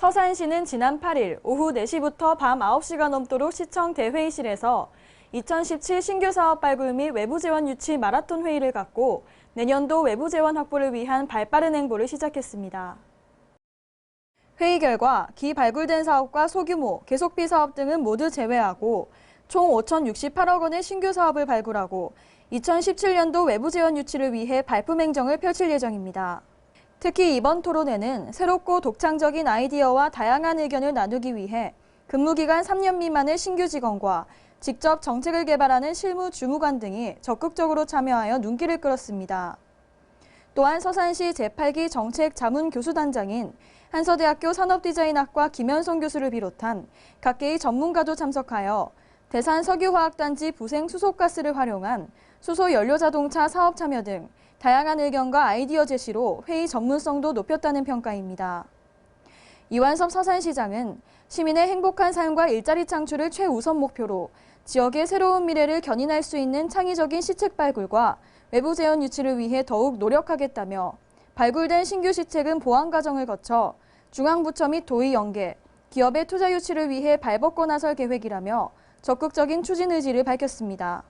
서산시는 지난 8일 오후 4시부터 밤 9시가 넘도록 시청 대회의실에서 2017 신규 사업 발굴 및 외부 재원 유치 마라톤 회의를 갖고 내년도 외부 재원 확보를 위한 발빠른 행보를 시작했습니다. 회의 결과 기 발굴된 사업과 소규모, 계속비 사업 등은 모두 제외하고 총 5,068억 원의 신규 사업을 발굴하고 2017년도 외부 재원 유치를 위해 발품 행정을 펼칠 예정입니다. 특히 이번 토론회는 새롭고 독창적인 아이디어와 다양한 의견을 나누기 위해 근무기간 3년 미만의 신규 직원과 직접 정책을 개발하는 실무 주무관 등이 적극적으로 참여하여 눈길을 끌었습니다. 또한 서산시 제8기 정책 자문 교수단장인 한서대학교 산업디자인학과 김현송 교수를 비롯한 각계의 전문가도 참석하여 대산 석유화학단지 부생 수소가스를 활용한 수소 연료자동차 사업 참여 등 다양한 의견과 아이디어 제시로 회의 전문성도 높였다는 평가입니다. 이완섭 서산시장은 시민의 행복한 삶과 일자리 창출을 최우선 목표로 지역의 새로운 미래를 견인할 수 있는 창의적인 시책 발굴과 외부 재원 유치를 위해 더욱 노력하겠다며 발굴된 신규 시책은 보완 과정을 거쳐 중앙부처 및 도의 연계, 기업의 투자 유치를 위해 발벗고 나설 계획이라며 적극적인 추진 의지를 밝혔습니다.